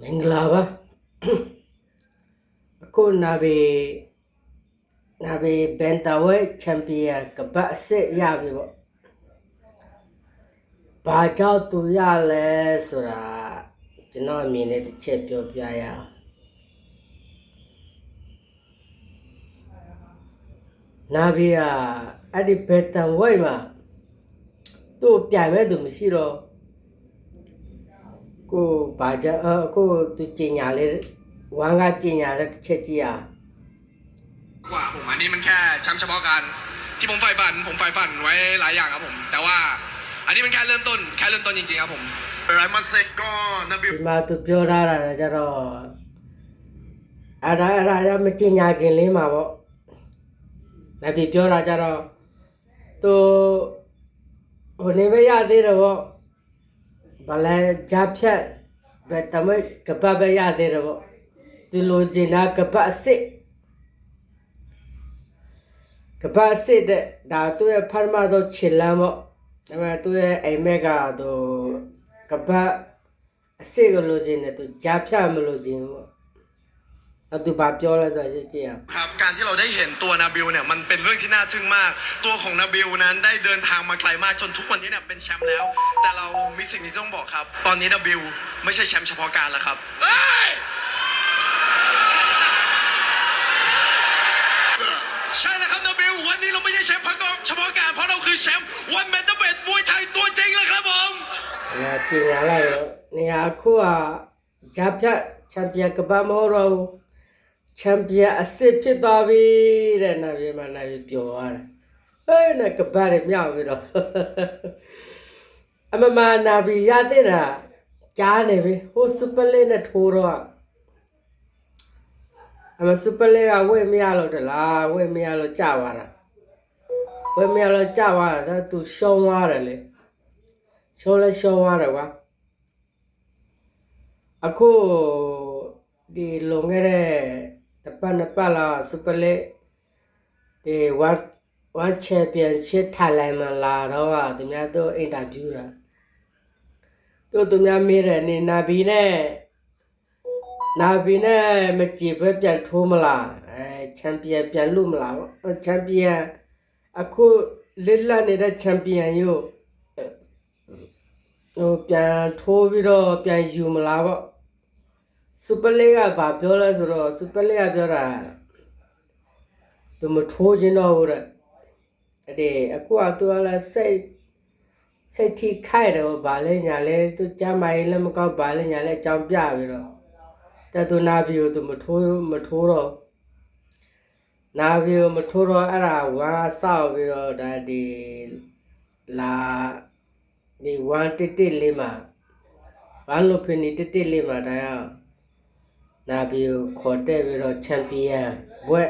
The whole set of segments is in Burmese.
မင်္ဂလာပါအခုနာဘေနာဘေဘန်တာဝဲချန်ပီယံကပတ်အစ်ရပြီပေါ့ဘာကြောင့်သူရလဲဆိုတာကျွန်တော်အမြင်နဲ့တစ်ချက်ပြောပြရအောင်နာဘေကအဲ့ဒီဘန်တန်ဝဲမှာသူ့ပြိုင်မဲ့သူမရှိတော့ ကိုဘာကြအကိုသူကျင်ညာလေးဝမ်းကကျင်ညာတဲ့တစ်ချက်ကြည့်အောင် กว่าผมอันนี้มันแค่แชมป์เฉพาะการที่ผมใฝ่ฝัน ผมใฝ่ฝันไว้หลายอย่างครับผม แต่ว่าอันนี้มันแค่เริ่มต้นแค่เริ่มต้นจริงๆครับผม ไรมาเซกก็นาบิว ဒီမှာသူပြောထားတာလည်းကြတော့အဲ့ဒါအဲ့ဒါရမကျင်ညာခင်လေးမှာပေါ့နောက်ပြီးပြောတာကြတော့သူဟိုနေပဲရသေးတယ်ပေါ့ ဘာလဲဂျာဖြတ်ပဲတမကပတ်ပဲရသေးတယ်ပေါ့သူလိုချင်တာကပတ်အစ်စ်ကပတ်အစ်စ်တဲ့ဒါသူ့ရဲ့ဖတ်မှတော့ခြေလမ်းပေါ့ဒါပေမဲ့သူ့ရဲ့အိမ်မက်ကသူကပတ်အစ်စ်ကိုလိုချင်တယ်သူဂျာဖြတ်မလိုချင်ဘူးပေါ့ อตุบาปโยละใส่เจียครับการที่เราได้เห็นตัวนาบิลเนี่ยมันเป็นเรื่องที่น่าทึ่งมาก ตัวของนาบิลนั้นได้เดินทางมาไกลมากจนทุกวันนี้เนี่ยเป็นแชมป์แล้ว แต่เรามีสิ่งนี้ต้องบอกครับ ตอนนี้นาบิลไม่ใช่แชมป์เฉพาะการแล้วครับใช่แล้วครับนาบิลวันนี้เราไม่ใช่แชมป์เฉพาะการเพราะเราคือแชมป์วันแมนเดเบดมวยไทยตัวจริงแล้วครับผมจริงอะไรเนี่ยคู่อาจับจะแชมป์เปี้ยนกับบ้ามอเรา ချန်ပီယံအစ်စ်ဖြစ်သွားပြီတဲ့နာပြေမနာပြေပျော်သွားတယ်ဟဲ့နဲ့ကပတ်ရမြောက်ပြီးတော့အမမနာဘီရတဲ့တာကြားနေပြီဟိုစူပါလေးနဲ့ထိုးတော့အမစူပါလေးကဝေ့မရလို့တလားဝေ့မရလို့ကြာသွားတာဝေ့မရလို့ကြာသွားတာသူရှုံးသွားတယ်လေရှုံးလဲရှုံးသွားတယ်ကွာအခုဒီလုံခဲ့တဲ့ တပတ်နှစ်ပတ်လောက်စူပလက်ဒီဝမ်ဝမ်ချန်ပီယံရှစ်ထိုင်လိုင်းမှာလာတော့ကသူများတို့အင်တာဗျူးတာတို့သူများမေးတယ်နေနာဘီနဲ့နာဘီနဲ့မကြည့်ပဲပြန်ထိုးမလားအဲချန်ပီယံပြန်လို့မလားပေါ့ချန်ပီယံအခုလစ်လက်နေတဲ့ချန်ပီယံယို့ဟိုပြန်ထိုးပြီးတော့ပြန်ယူမလားပေါ့ စူပလေးကဘာပြောလဲဆိုတော့စူပလေးကပြောတာသူမထိုးခြင်းတော့ဘူးတဲ့အဲ့ဒီအခုကသူကလည်းစိတ်စိတ်ထိခိုက်တယ်ဗာလဲညာလဲသူကြမ်းမာရေးလည်းမကောက်ဗာလဲညာလဲအကြောင်းပြပြီးတော့တဲ့သူနာပြီးတော့သူမထိုးမထိုးတော့နာပြီးတော့မထိုးတော့အဲ့ဒါဝါဆောက်ပြီးတော့ဒါဒီလာဒီ1တစ်တစ်လေးမှာဘာလို့ဖြစ်နေတစ်တစ်လေးမှာဒါရ နာပြီးတော့ခေါ်တက်ပြီးတော့ချန်ပီယံဘွဲ့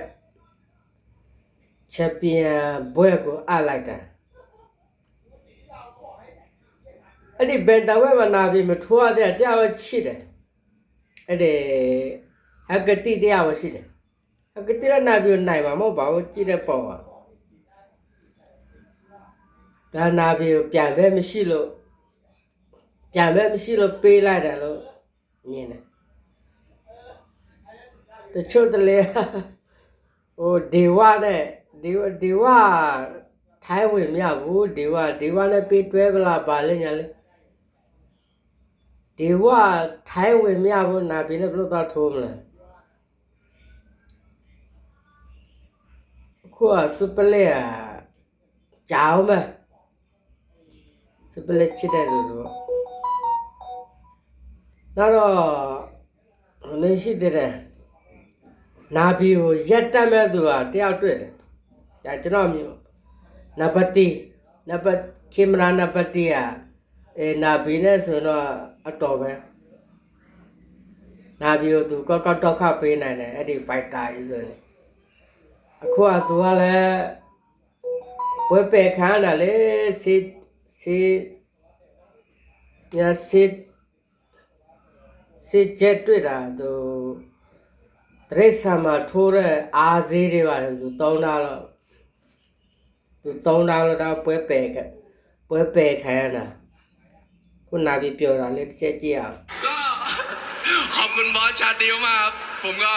ချန်ပီယံဘွဲ့ကိုအပ်လိုက်တာအဲ့ဒီဘန်တာဝဲမှာနာပြီးမထိုးရတဲ့တရားပဲရှိတယ်အဲ့ဒီအကတိတရားပဲရှိတယ်အကတိရနာပြီးနိုင်မှာမဟုတ်ပါဘူးကြည့်တဲ့ပုံကဒါနာပြီးပြန်ပဲမရှိလို့ပြန်ပဲမရှိလို့ပေးလိုက်တယ်လို့ညင်တယ် တချို့တလေဟိုဒေဝနဲ့ဒေဝဒေဝထိုင်းဝင်မရဘူးဒေဝဒေဝနဲ့ပေးတွဲပလားပါလဲညာလဲဒေဝထိုင်းဝင်မရဘူးနာပြီးနဲ့ဘယ်လိုသွားထိုးမလဲခုကစပလက်อ่ะကြောင်းမစပလက်ချစ်တယ်လို့တော့နောက်တော့ဟိုလည်းရှိသေးတယ် နာဘီကိုရက်တက်မဲ့သူကတယောက်တွေ့တယ်ဒါကျွန်တော်မြင်နံပါတ်3နံပါတ်ကင်မရာနံပါတ်1อ่ะအဲနာဘီနဲ့ဆိုတော့အတော်ပဲနာဘီကိုသူကောက်ကောက်တော့ခပေးနိုင်တယ်အဲ့ဒီ fighter ကြီးဆိုရင်အခုကသူကလည်းပွဲပယ်ခန်းတာလေစစ်စစ်ညာစစ်စစ်ချက်တွေ့တာသူ တရိษံမှာထိုးတဲ့အားစေးတွေပါတယ်သူသုံးတာတော့သူသုံးတာလို့တော့ပွဲပယ်ခပွဲပယ်ခံရတာခုနာပြီးပြောတာလေတစ်ချက်ကြည့်အောင် ก็ ขอบคุณบอสชาติวมากครับผมก็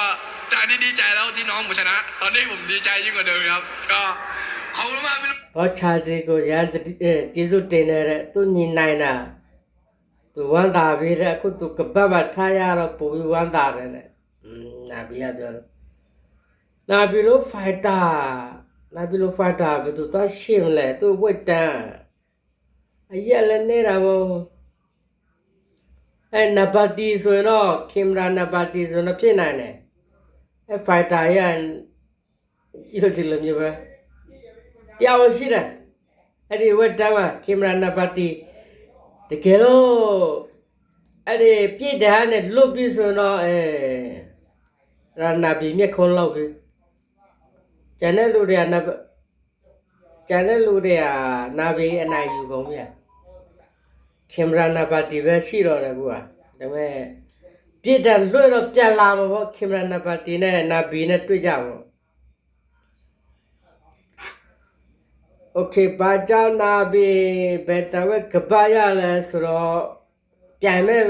จากที่ดีใจแล้วที่น้องผมชนะ ตอนนี้ผมดีใจยิ่งกว่าเดิมครับ ก็ขอบคุณมากพี่ ဘောချာစီကိုရန်တတိအဲကျေးဇူးတင်နေတဲ့သူညီနိုင်တာသူဝမ်းသာပြီးတဲ့အခုသူကပတ်ပတ်ထားရတော့ပူပြီးဝမ်းသာတယ်တဲ့อืม နာဘီကပြောတယ်နာဘီလိုဖိုက်တာနာဘီလိုဖိုက်တာဘယ်သူသွားရှင်းလဲသူဝတ်တန်းအရက်လည်းနေတာမဟုတ်အဲနပါတီဆိုရင်တော့ကင်မရာနပါတီဆိုတော့ဖြစ်နိုင်တယ်အဲဖိုက်တာရန်ကြည့်လို့ဒီလိုမျိုးပဲတရားဝင်ရှိတယ်အဲ့ဒီဝက်တမ်းမှာကင်မရာနံပါတ်တီတကယ်လို့အဲ့ဒီပြည့်တန်းနဲ့လွတ်ပြီးဆိုတော့အဲ ရနာဘီမြက်ခွန်းလောက်ပြီကျန်တဲ့လူတွေကနံပါတ်ကျန်တဲ့လူတွေကနာဘီအနိုင်ယူကုန်ပြီကင်မရာနံပါတ်တီပဲရှိတော့တယ်ကူကဒါပေမဲ့ပြည့်တန်းလွတ်တော့ပြန်လာမှာပေါ့ကင်မရာနံပါတ်တီနဲ့နာဘီနဲ့တွေ့ကြပါโอเคဘာကြောင့်နာဘီဘယ်တဝက်ကပါရလဲဆိုတော့ပြန်မဲ့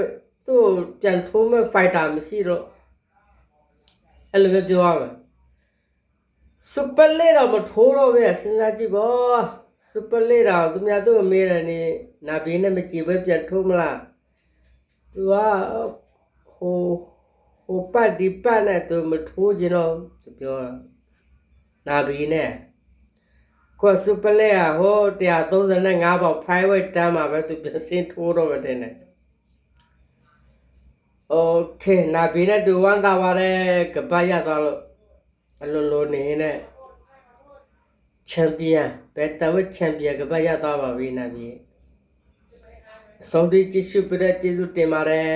သူ့ကိုပြန်ထိုးမဲ့ဖိုက်တာမရှိတော့ အဲ့လိုပဲပြောရမယ်စူပါလေတော့မထိုးတော့ပဲစဉ်းစားကြည့်ပေါ့စူပါလေတော့သူများသူ့အမေရနေနာဘီနဲ့မကြည့်ပဲပြန်ထိုးမလားသူကဟိုဟိုပတ်ဒီပတ်နဲ့သူမထိုးချင်တော့သူပြောတာနာဘီနဲ့ကိုစူပလက်อ่ะဟို135ပေါက် private တန်းမှာပဲသူပြန်စင်းထိုးတော့မှတင်တယ် โอเคနာဘီနဲ့ဒူဝန်တာပါတယ်ကပတ်ရသွားလို့အလိုလိုနေနဲ့ချန်ပီယံဘယ်တဝက်ချန်ပီယံကပတ်ရသွားပါပြီနာဘီစောဒီကြည့်ရှုပြတဲ့ကျေးဇူးတင်ပါတယ်